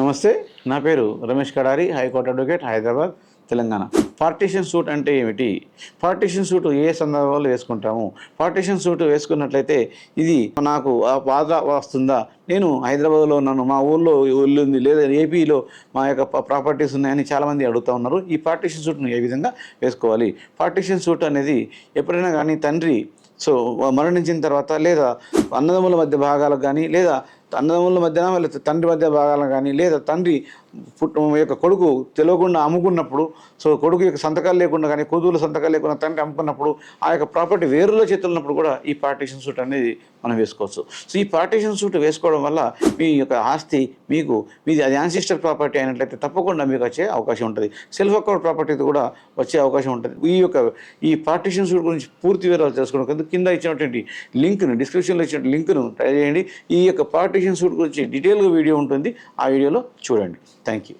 నమస్తే నా పేరు Ramesh Kadari high court advocate Hyderabad Telangana. Partition suit అంటే ఏమిటి? పార్టీషన్ సూట్ ఏ సందర్భంలో వేసుకుంటాము? పార్టీషన్ సూట్ వేసుకున్నట్లయితే ఇది నాకు ఆ బాధ వస్తుందా? నేను హైదరాబాద్లో ఉన్నాను మా ఊళ్ళో ఇల్లు ఉంది లేదా ఏపీలో మా యొక్క ప్రాపర్టీస్ ఉన్నాయని చాలామంది అడుగుతూ ఉన్నారు. ఈ పార్టీషన్ సూట్ను ఏ విధంగా వేసుకోవాలి? పార్టీషన్ సూట్ అనేది ఎప్పుడైనా కానీ తండ్రి సో మరణించిన తర్వాత లేదా అన్నదమ్ముల మధ్య భాగాలకు కానీ లేదా అన్నదమ్ముల మధ్యన లేదా తండ్రి మధ్య భాగాలకు కానీ లేదా తండ్రి యొక్క కొడుకు తెలియకుండా అమ్ముకున్నప్పుడు సో కొడుకు యొక్క సంతకాలు లేకుండా కానీ కూతురు సంతకాలు లేకుండా తండ్రి అమ్ముకున్నప్పుడు ఆ యొక్క ప్రాపర్టీ వేరులో చేతులు ఉన్నప్పుడు కూడా ఈ పార్టీషన్ సూట్ అనేది మనం వేసుకోవచ్చు. సో ఈ పార్టీషన్ సూట్ వేసుకోవడం వల్ల మీ యొక్క ఆస్తి మీకు మీది అది యాన్సిస్టర్ ప్రాపర్టీ అయినట్లయితే తప్పకుండా మీకు వచ్చే అవకాశం ఉంటుంది. సెల్ఫ్ అకౌంట్ ప్రాపర్టీ కూడా వచ్చే అవకాశం ఉంటుంది. ఈ యొక్క ఈ పార్టీషన్ సూట్ గురించి పూర్తి వివరాలు తెలుసుకోవడం కింద ఇచ్చినటువంటి లింక్ను డిస్క్రిప్షన్లో ఇచ్చిన లింక్ను ట్రై చేయండి. ఈ యొక్క పార్టీషన్ సూట్ గురించి డీటెయిల్గా వీడియో ఉంటుంది. ఆ వీడియోలో చూడండి. Thank you.